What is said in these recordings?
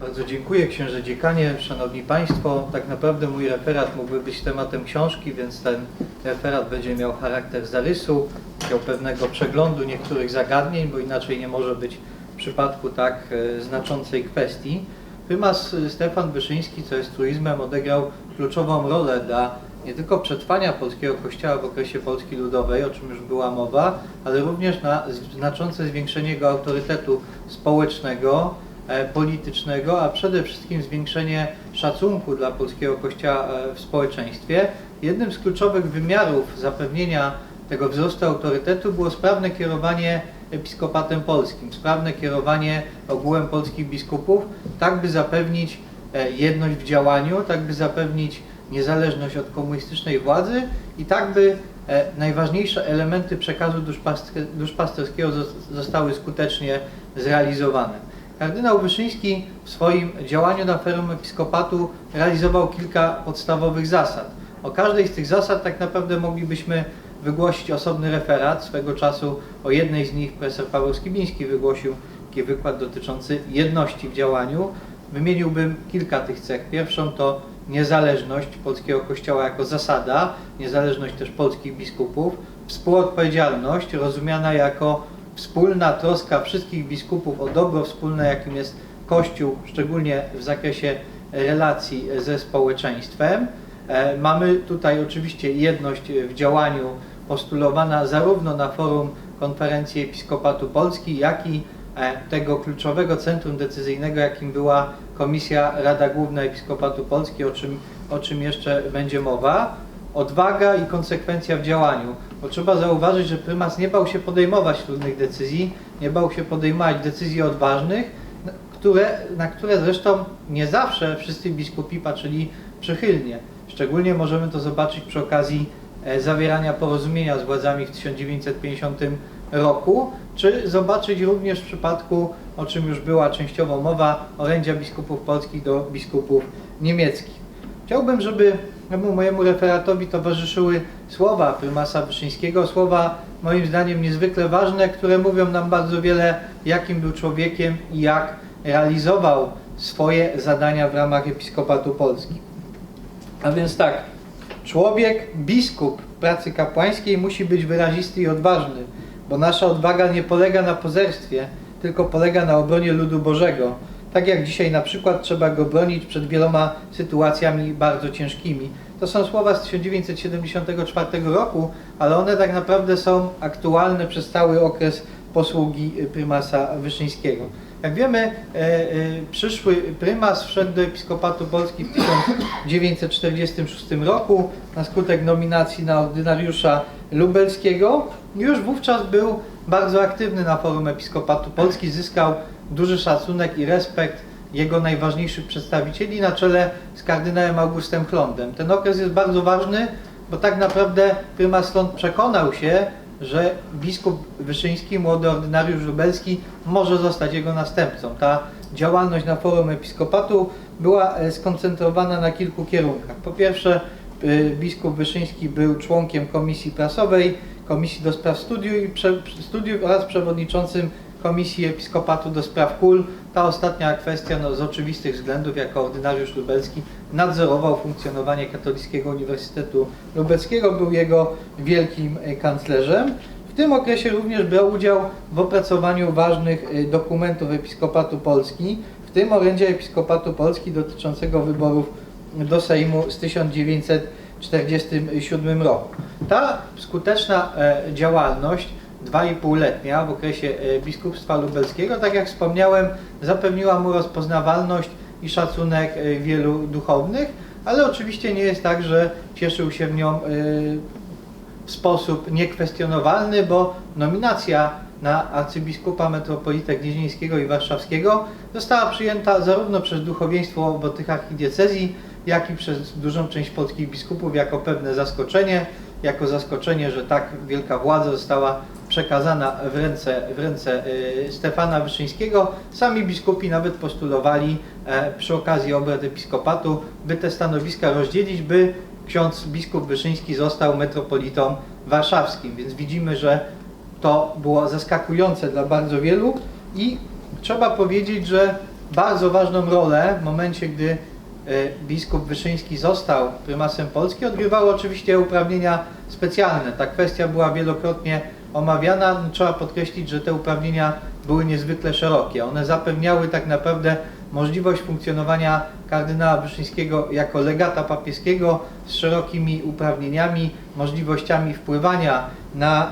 Bardzo dziękuję księże dziekanie, szanowni państwo. Tak naprawdę mój referat mógłby być tematem książki, więc ten referat będzie miał charakter zarysu, miał pewnego przeglądu niektórych zagadnień, bo inaczej nie może być w przypadku tak e, znaczącej kwestii. Prymas Stefan Wyszyński, co jest truizmem, odegrał kluczową rolę dla nie tylko przetrwania polskiego kościoła w okresie Polski Ludowej, o czym już była mowa, ale również na znaczące zwiększenie jego autorytetu społecznego, politycznego, a przede wszystkim zwiększenie szacunku dla polskiego kościoła e, w społeczeństwie. Jednym z kluczowych wymiarów zapewnienia tego wzrostu autorytetu było sprawne kierowanie episkopatem polskim, sprawne kierowanie ogółem polskich biskupów, tak by zapewnić e, jedność w działaniu, tak by zapewnić niezależność od komunistycznej władzy i tak by e, najważniejsze elementy przekazu duszpaster- duszpasterskiego zos- zostały skutecznie zrealizowane. Kardynał Wyszyński w swoim działaniu na forum episkopatu realizował kilka podstawowych zasad. O każdej z tych zasad tak naprawdę moglibyśmy wygłosić osobny referat. Swego czasu o jednej z nich profesor Paweł Skibiński wygłosił taki wykład dotyczący jedności w działaniu. Wymieniłbym kilka tych cech. Pierwszą to niezależność polskiego kościoła jako zasada, niezależność też polskich biskupów, współodpowiedzialność rozumiana jako wspólna troska wszystkich biskupów o dobro wspólne, jakim jest Kościół, szczególnie w zakresie relacji ze społeczeństwem. E, Mamy tutaj oczywiście jedność w działaniu postulowana zarówno na forum konferencji Episkopatu Polski, jak i e, tego kluczowego centrum decyzyjnego, jakim była Komisja Rada Główna Episkopatu Polski, o czym, o czym jeszcze będzie mowa. Odwaga i konsekwencja w działaniu, bo trzeba zauważyć, że prymas nie bał się podejmować trudnych decyzji, nie bał się podejmować decyzji odważnych, które, na które zresztą nie zawsze wszyscy biskupi patrzyli przychylnie. Szczególnie możemy to zobaczyć przy okazji e, zawierania porozumienia z władzami w 1950 roku, czy zobaczyć również w przypadku, o czym już była częściowo mowa, orędzia biskupów polskich do biskupów niemieckich. Chciałbym, żeby temu mojemu referatowi towarzyszyły słowa prymasa Wyszyńskiego, słowa moim zdaniem niezwykle ważne, które mówią nam bardzo wiele, jakim był człowiekiem i jak realizował swoje zadania w ramach Episkopatu Polski. A więc tak, człowiek, biskup pracy kapłańskiej musi być wyrazisty i odważny, bo nasza odwaga nie polega na pozerstwie, tylko polega na obronie ludu Bożego. Tak jak dzisiaj na przykład trzeba go bronić przed wieloma sytuacjami bardzo ciężkimi. To są słowa z 1974 roku, ale one tak naprawdę są aktualne przez cały okres posługi prymasa Wyszyńskiego. Jak wiemy, e, e, przyszły prymas wszedł do Episkopatu Polski w 1946 roku na skutek nominacji na ordynariusza lubelskiego. Już wówczas był bardzo aktywny na forum Episkopatu Polski, zyskał duży szacunek i respekt jego najważniejszych przedstawicieli na czele z kardynałem Augustem Chlondem. Ten okres jest bardzo ważny, bo tak naprawdę prymas Chlond przekonał się, że biskup Wyszyński, młody ordynariusz lubelski, może zostać jego następcą. Ta działalność na forum episkopatu była e, skoncentrowana na kilku kierunkach. Po pierwsze, y, biskup Wyszyński był członkiem komisji prasowej, komisji do spraw studiów, i studiów oraz przewodniczącym Komisji Episkopatu do Spraw Kul. Ta ostatnia kwestia no, z oczywistych względów jako ordynariusz lubelski nadzorował funkcjonowanie Katolickiego Uniwersytetu Lubelskiego, był jego wielkim e, kanclerzem. W tym okresie również brał udział w opracowaniu ważnych e, dokumentów Episkopatu Polski, w tym orędzia Episkopatu Polski dotyczącego wyborów do Sejmu z 1947 roku. Ta skuteczna e, działalność dwa i półletnia w okresie e, biskupstwa lubelskiego, tak jak wspomniałem, zapewniła mu rozpoznawalność i szacunek e, wielu duchownych, ale oczywiście nie jest tak, że cieszył się w nią e, w sposób niekwestionowalny, bo nominacja na arcybiskupa metropolitę gnieźnieńskiego i warszawskiego została przyjęta zarówno przez duchowieństwo obu tych archidiecezji, jak i przez dużą część polskich biskupów jako pewne zaskoczenie, jako zaskoczenie, że tak wielka władza została przekazana w ręce, w ręce y, Stefana Wyszyńskiego. Sami biskupi nawet postulowali e, przy okazji obrad episkopatu, by te stanowiska rozdzielić, by ksiądz biskup Wyszyński został metropolitą warszawskim. Więc widzimy, że to było zaskakujące dla bardzo wielu i trzeba powiedzieć, że bardzo ważną rolę w momencie, gdy e, biskup Wyszyński został prymasem Polski, odgrywały oczywiście uprawnienia specjalne. Ta kwestia była wielokrotnie omawiana. No, Trzeba podkreślić, że te uprawnienia były niezwykle szerokie. One zapewniały tak naprawdę możliwość funkcjonowania kardynała Wyszyńskiego jako legata papieskiego z szerokimi uprawnieniami, możliwościami wpływania na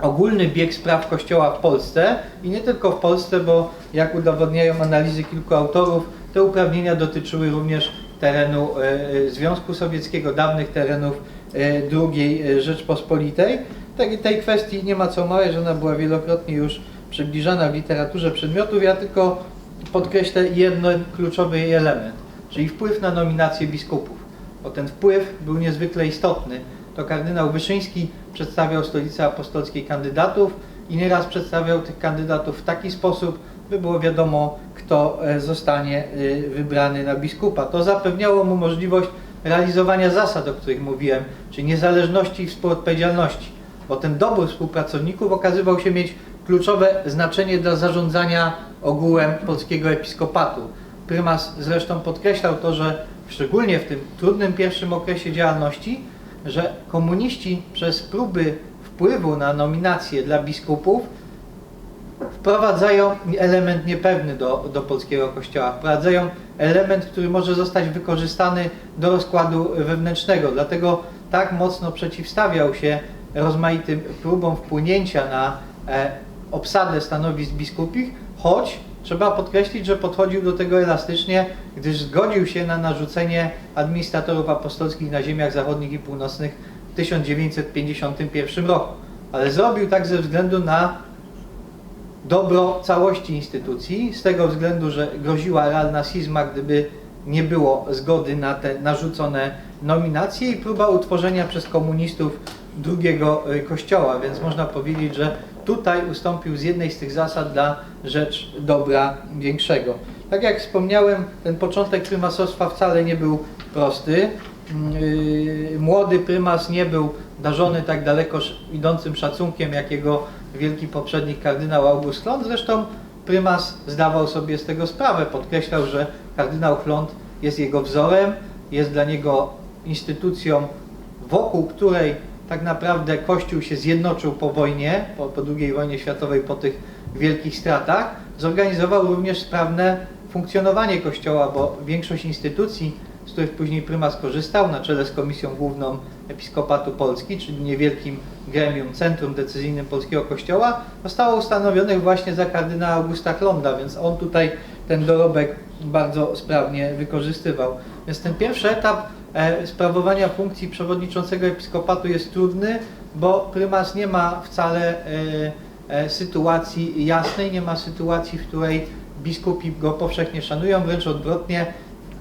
ogólny bieg spraw Kościoła w Polsce i nie tylko w Polsce, bo jak udowodniają analizy kilku autorów, te uprawnienia dotyczyły również terenu e, e, Związku Sowieckiego, dawnych terenów e, II Rzeczpospolitej. Tej, tej kwestii nie ma co mawiać, ona była wielokrotnie już przybliżana w literaturze przedmiotów. Ja tylko podkreślę jeden kluczowy element, czyli wpływ na nominację biskupów, bo ten wpływ był niezwykle istotny. To kardynał Wyszyński przedstawiał stolicę apostolskiej kandydatów i nieraz przedstawiał tych kandydatów w taki sposób, by było wiadomo, kto e, zostanie e, wybrany na biskupa. To zapewniało mu możliwość realizowania zasad, o których mówiłem, czyli niezależności i współodpowiedzialności, bo ten dobór współpracowników okazywał się mieć kluczowe znaczenie dla zarządzania ogółem polskiego episkopatu. Prymas zresztą podkreślał to, że szczególnie w tym trudnym pierwszym okresie działalności, że komuniści przez próby wpływu na nominacje dla biskupów wprowadzają element niepewny do, do polskiego kościoła, wprowadzają element, który może zostać wykorzystany do rozkładu wewnętrznego. Dlatego tak mocno przeciwstawiał się rozmaitym próbom wpłynięcia na e, obsadę stanowisk biskupich, choć trzeba podkreślić, że podchodził do tego elastycznie, gdyż zgodził się na narzucenie administratorów apostolskich na ziemiach zachodnich i północnych w 1951 roku. Ale zrobił tak ze względu na dobro całości instytucji, z tego względu, że groziła realna schizma, gdyby nie było zgody na te narzucone nominacje i próba utworzenia przez komunistów drugiego y, kościoła, więc można powiedzieć, że tutaj ustąpił z jednej z tych zasad dla rzecz dobra większego. Tak jak wspomniałem, ten początek prymasostwa wcale nie był prosty. Yy, Młody prymas nie był darzony tak daleko idącym szacunkiem, jakiego wielki poprzednik kardynał August Chlont. Zresztą prymas zdawał sobie z tego sprawę. Podkreślał, że kardynał Chlont jest jego wzorem, jest dla niego instytucją, wokół której tak naprawdę Kościół się zjednoczył po wojnie, po, po II wojnie światowej, po tych wielkich stratach. Zorganizował również sprawne funkcjonowanie Kościoła, bo większość instytucji, z których później prymas korzystał, na czele z Komisją Główną Episkopatu Polski, czyli niewielkim gremium, centrum decyzyjnym Polskiego Kościoła, zostało ustanowionych właśnie za kardynała Augusta Klonda, więc on tutaj ten dorobek bardzo sprawnie wykorzystywał. Więc ten pierwszy etap sprawowania funkcji przewodniczącego episkopatu jest trudny, bo prymas nie ma wcale e, e, sytuacji jasnej, nie ma sytuacji, w której biskupi go powszechnie szanują, wręcz odwrotnie.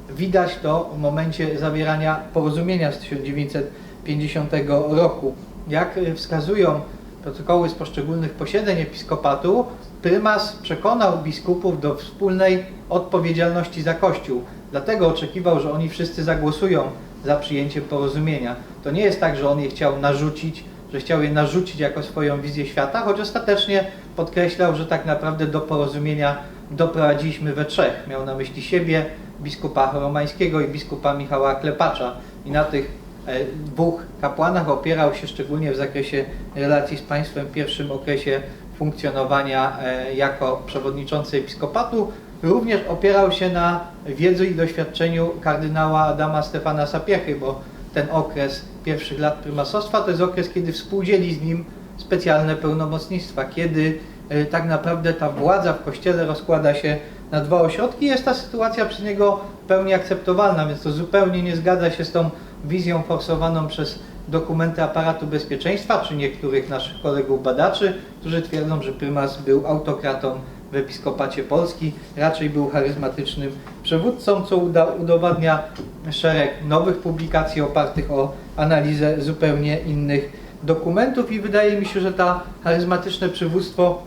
Widać to w momencie zawierania porozumienia z 1950 roku. Jak e, wskazują protokoły z poszczególnych posiedzeń episkopatu, prymas przekonał biskupów do wspólnej odpowiedzialności za Kościół. Dlatego oczekiwał, że oni wszyscy zagłosują za przyjęciem porozumienia. To nie jest tak, że on je chciał narzucić, że chciał je narzucić jako swoją wizję świata, choć ostatecznie podkreślał, że tak naprawdę do porozumienia doprowadziliśmy we trzech. Miał na myśli siebie, biskupa romańskiego i biskupa Michała Klepacza. I na tych e, dwóch kapłanach opierał się szczególnie w zakresie relacji z państwem w pierwszym okresie funkcjonowania e, jako przewodniczący episkopatu. Również opierał się na wiedzy i doświadczeniu kardynała Adama Stefana Sapiechy, bo ten okres pierwszych lat prymasostwa to jest okres, kiedy współdzieli z nim specjalne pełnomocnictwa, kiedy e, tak naprawdę ta władza w kościele rozkłada się na dwa ośrodki. Jest ta sytuacja przez niego w pełni akceptowalna, więc to zupełnie nie zgadza się z tą wizją forsowaną przez dokumenty aparatu bezpieczeństwa, czy niektórych naszych kolegów badaczy, którzy twierdzą, że prymas był autokratą w episkopacie Polski, raczej był charyzmatycznym przywódcą, co udowadnia szereg nowych publikacji opartych o analizę zupełnie innych dokumentów i wydaje mi się, że ta charyzmatyczne przywództwo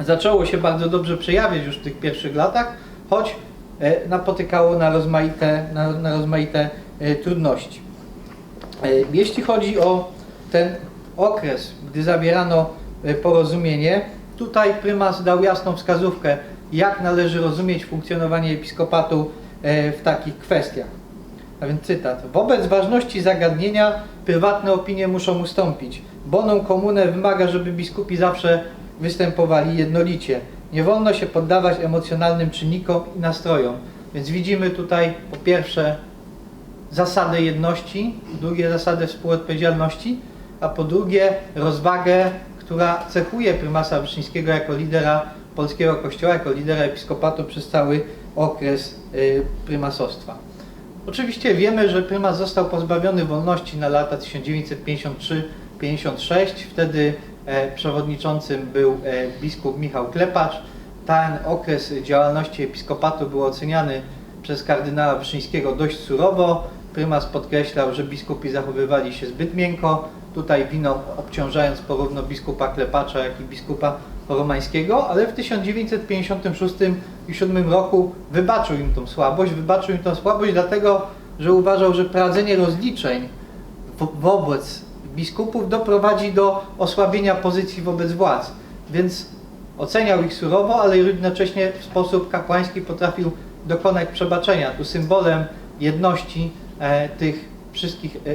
zaczęło się bardzo dobrze przejawiać już w tych pierwszych latach, choć e, napotykało na rozmaite, na, na rozmaite e, trudności. E, Jeśli chodzi o ten okres, gdy zawierano porozumienie, tutaj prymas dał jasną wskazówkę jak należy rozumieć funkcjonowanie episkopatu e, w takich kwestiach. A więc cytat. Wobec ważności zagadnienia prywatne opinie muszą ustąpić. Bonum comune wymaga, żeby biskupi zawsze występowali jednolicie. Nie wolno się poddawać emocjonalnym czynnikom i nastrojom. Więc widzimy tutaj po pierwsze zasadę jedności, drugie zasadę współodpowiedzialności, a po drugie rozwagę, która cechuje prymasa Wyszyńskiego jako lidera polskiego kościoła, jako lidera episkopatu przez cały okres y, prymasostwa. Oczywiście wiemy, że prymas został pozbawiony wolności na lata 1953-56. Wtedy e, przewodniczącym był e, biskup Michał Klepacz. Ten okres działalności episkopatu był oceniany przez kardynała Wyszyńskiego dość surowo. Prymas podkreślał, że biskupi zachowywali się zbyt miękko. Tutaj winą obciążając porówno biskupa Klepacza, jak i biskupa romańskiego, ale w 1956 i 7 roku wybaczył im tą słabość. Wybaczył im tą słabość dlatego, że uważał, że prowadzenie rozliczeń wo- wobec biskupów doprowadzi do osłabienia pozycji wobec władz. Więc oceniał ich surowo, ale jednocześnie w sposób kapłański potrafił dokonać przebaczenia. Tu symbolem jedności tych wszystkich e, e,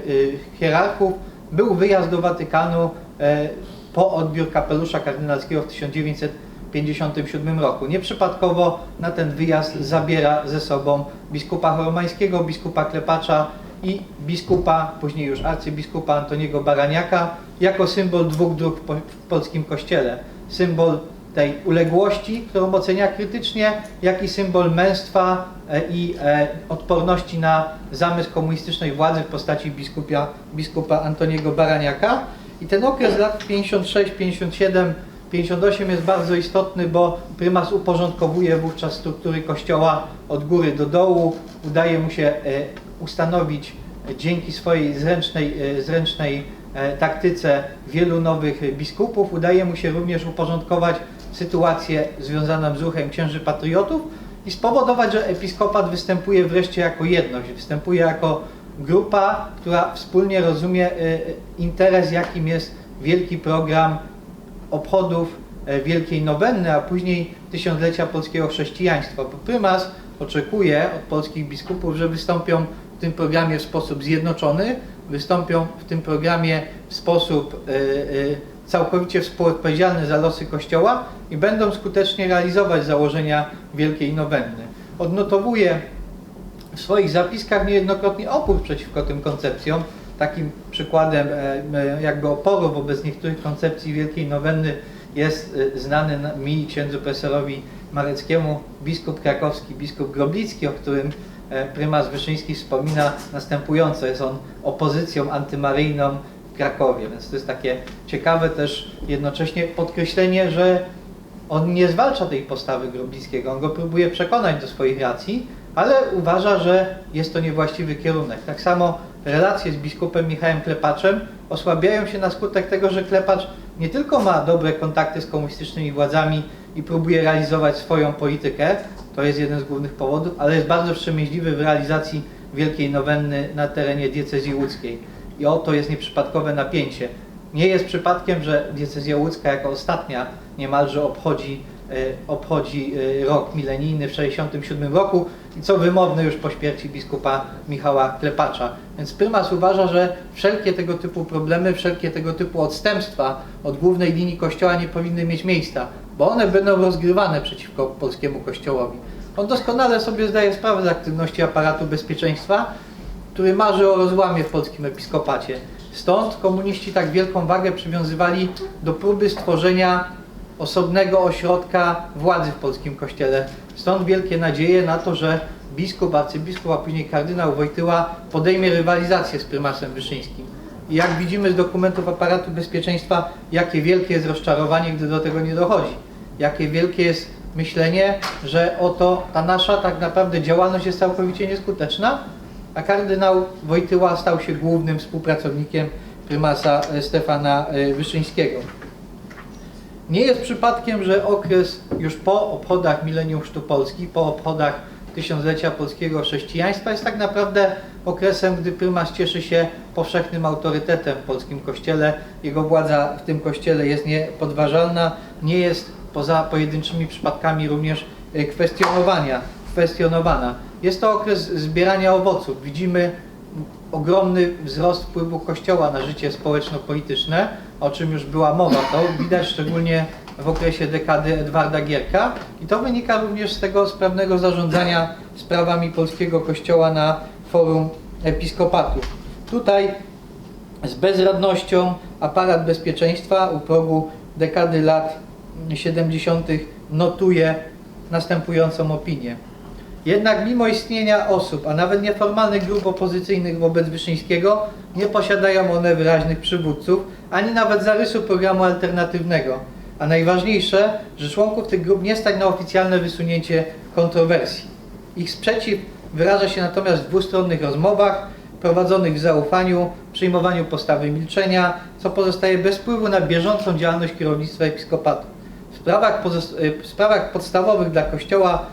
hierarchów był wyjazd do Watykanu e, po odbiór kapelusza kardynalskiego w 1957 roku. Nieprzypadkowo na ten wyjazd zabiera ze sobą biskupa romańskiego, biskupa Klepacza i biskupa, później już arcybiskupa Antoniego Baraniaka, jako symbol dwóch dróg w polskim kościele. Symbol tej uległości, którą ocenia krytycznie, jak i symbol męstwa e, i e, odporności na zamysł komunistycznej władzy w postaci biskupia, biskupa Antoniego Baraniaka. I ten okres lat 56, 57, 58 jest bardzo istotny, bo prymas uporządkowuje wówczas struktury kościoła od góry do dołu. Udaje mu się e, ustanowić dzięki swojej zręcznej, zręcznej taktyce wielu nowych biskupów. Udaje mu się również uporządkować sytuację związaną z ruchem księży patriotów i spowodować, że episkopat występuje wreszcie jako jedność, występuje jako grupa, która wspólnie rozumie e, interes, jakim jest wielki program obchodów e, Wielkiej Nowenny, a później tysiąclecia polskiego chrześcijaństwa. Bo prymas oczekuje od polskich biskupów, że wystąpią w tym programie w sposób zjednoczony, wystąpią w tym programie w sposób e, e, całkowicie współodpowiedzialny za losy Kościoła i będą skutecznie realizować założenia Wielkiej Nowenny. Odnotowuje w swoich zapiskach niejednokrotnie opór przeciwko tym koncepcjom. Takim przykładem e, jakby oporu wobec niektórych koncepcji Wielkiej Nowenny jest e, znany na- mi księdzu profesorowi Mareckiemu biskup krakowski, biskup Groblicki, o którym e, prymas Wyszyński wspomina następująco. Jest on opozycją antymaryjną Krakowie, więc to jest takie ciekawe też jednocześnie podkreślenie, że on nie zwalcza tej postawy Groblickiego, on go próbuje przekonać do swoich racji, ale uważa, że jest to niewłaściwy kierunek. Tak samo relacje z biskupem Michałem Klepaczem osłabiają się na skutek tego, że Klepacz nie tylko ma dobre kontakty z komunistycznymi władzami i próbuje realizować swoją politykę, to jest jeden z głównych powodów, ale jest bardzo wstrzemięźliwy w realizacji Wielkiej Nowenny na terenie diecezji łódzkiej. I oto jest nieprzypadkowe napięcie. Nie jest przypadkiem, że diecezja łódzka jako ostatnia niemalże obchodzi, e, obchodzi e, rok milenijny w 67 roku i co wymowne już po śmierci biskupa Michała Klepacza. Więc prymas uważa, że wszelkie tego typu problemy, wszelkie tego typu odstępstwa od głównej linii kościoła nie powinny mieć miejsca, bo one będą rozgrywane przeciwko polskiemu kościołowi. On doskonale sobie zdaje sprawę z aktywności aparatu bezpieczeństwa, który marzy o rozłamie w polskim episkopacie. Stąd komuniści tak wielką wagę przywiązywali do próby stworzenia osobnego ośrodka władzy w polskim kościele. Stąd wielkie nadzieje na to, że biskup, arcybiskup, a później kardynał Wojtyła podejmie rywalizację z prymasem Wyszyńskim. I jak widzimy z dokumentów aparatu bezpieczeństwa, jakie wielkie jest rozczarowanie, gdy do tego nie dochodzi. Jakie wielkie jest myślenie, że oto ta nasza tak naprawdę działalność jest całkowicie nieskuteczna, a kardynał Wojtyła stał się głównym współpracownikiem prymasa e, Stefana e, Wyszyńskiego. Nie jest przypadkiem, że okres już po obchodach Milenium Chrztu Polski, po obchodach tysiąclecia polskiego chrześcijaństwa jest tak naprawdę okresem, gdy prymas cieszy się powszechnym autorytetem w polskim kościele. Jego władza w tym kościele jest niepodważalna, nie jest poza pojedynczymi przypadkami również y, kwestionowania, kwestionowana. Jest to okres zbierania owoców. Widzimy ogromny wzrost wpływu Kościoła na życie społeczno-polityczne, o czym już była mowa. To widać szczególnie w okresie dekady Edwarda Gierka i to wynika również z tego sprawnego zarządzania sprawami polskiego Kościoła na forum episkopatu. Tutaj z bezradnością aparat bezpieczeństwa u progu dekady lat 70. notuje następującą opinię. Jednak mimo istnienia osób, a nawet nieformalnych grup opozycyjnych wobec Wyszyńskiego, nie posiadają one wyraźnych przywódców, ani nawet zarysu programu alternatywnego. A najważniejsze, że członków tych grup nie stać na oficjalne wysunięcie kontrowersji. Ich sprzeciw wyraża się natomiast w dwustronnych rozmowach, prowadzonych w zaufaniu, przyjmowaniu postawy milczenia, co pozostaje bez wpływu na bieżącą działalność kierownictwa episkopatu. W sprawach, y, w sprawach podstawowych dla Kościoła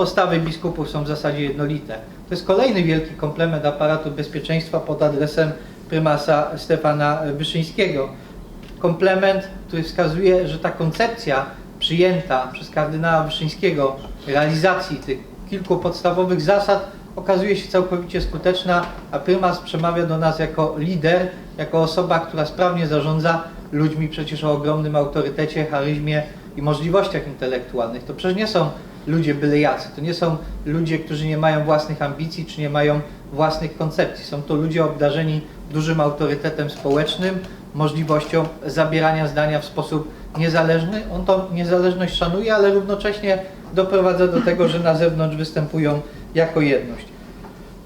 postawy biskupów są w zasadzie jednolite. To jest kolejny wielki komplement aparatu bezpieczeństwa pod adresem prymasa Stefana Wyszyńskiego. Komplement, który wskazuje, że ta koncepcja przyjęta przez kardynała Wyszyńskiego realizacji tych kilku podstawowych zasad okazuje się całkowicie skuteczna, a prymas przemawia do nas jako lider, jako osoba, która sprawnie zarządza ludźmi przecież o ogromnym autorytecie, charyzmie i możliwościach intelektualnych. To przecież nie są ludzie byle jacy, to nie są ludzie, którzy nie mają własnych ambicji, czy nie mają własnych koncepcji. Są to ludzie obdarzeni dużym autorytetem społecznym, możliwością zabierania zdania w sposób niezależny. On tą niezależność szanuje, ale równocześnie doprowadza do tego, że na zewnątrz występują jako jedność.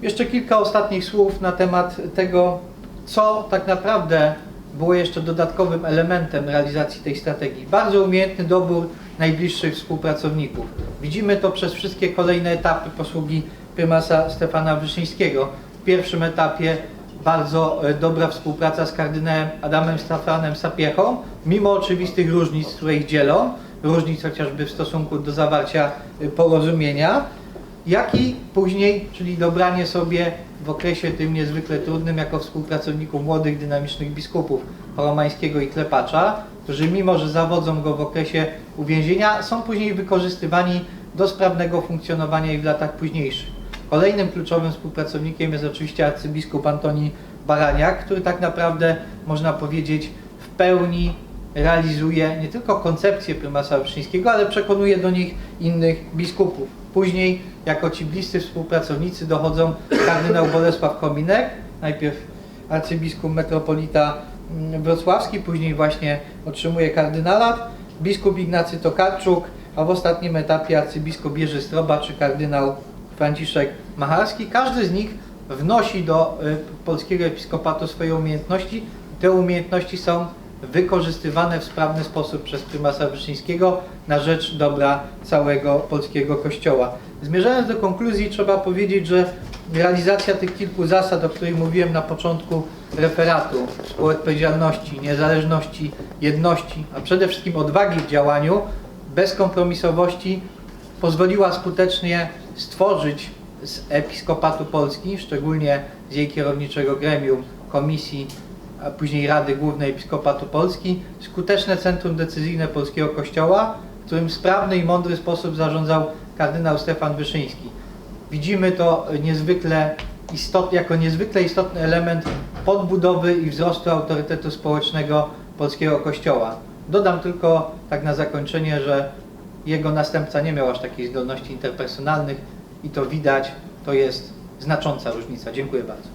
Jeszcze kilka ostatnich słów na temat tego, co tak naprawdę było jeszcze dodatkowym elementem realizacji tej strategii. Bardzo umiejętny dobór najbliższych współpracowników. Widzimy to przez wszystkie kolejne etapy posługi prymasa Stefana Wyszyńskiego. W pierwszym etapie bardzo e, dobra współpraca z kardynałem Adamem Stefanem Sapiechą, mimo oczywistych różnic, które ich dzielą, różnic chociażby w stosunku do zawarcia e, porozumienia, jak i później, czyli dobranie sobie w okresie tym niezwykle trudnym jako współpracowników młodych, dynamicznych biskupów romańskiego i klepacza, którzy mimo, że zawodzą go w okresie uwięzienia, są później wykorzystywani do sprawnego funkcjonowania i w latach późniejszych. Kolejnym kluczowym współpracownikiem jest oczywiście arcybiskup Antoni Baraniak, który tak naprawdę, można powiedzieć, w pełni realizuje nie tylko koncepcję prymasa Wyszyńskiego, ale przekonuje do nich innych biskupów. Później, jako ci bliscy współpracownicy, dochodzą kardynał Bolesław Kominek, najpierw arcybiskup metropolita mm, wrocławski, później właśnie otrzymuje kardynalat, biskup Ignacy Tokarczuk, a w ostatnim etapie arcybiskup Jerzy Stroba czy kardynał Franciszek Macharski. Każdy z nich wnosi do y, polskiego episkopatu swoje umiejętności. Te umiejętności są wykorzystywane w sprawny sposób przez prymasa Wyszyńskiego na rzecz dobra całego polskiego kościoła. Zmierzając do konkluzji, trzeba powiedzieć, że realizacja tych kilku zasad, o których mówiłem na początku referatu, współodpowiedzialności, niezależności, jedności, a przede wszystkim odwagi w działaniu, bezkompromisowości, pozwoliła skutecznie stworzyć z Episkopatu Polski, szczególnie z jej kierowniczego gremium, komisji, a później Rady Głównej Episkopatu Polski, skuteczne centrum decyzyjne polskiego Kościoła, którym w sprawny i mądry sposób zarządzał kardynał Stefan Wyszyński. Widzimy to niezwykle istot, jako niezwykle istotny element podbudowy i wzrostu autorytetu społecznego polskiego Kościoła. Dodam tylko tak na zakończenie, że jego następca nie miał aż takiej zdolności interpersonalnych i to widać, to jest znacząca różnica. Dziękuję bardzo.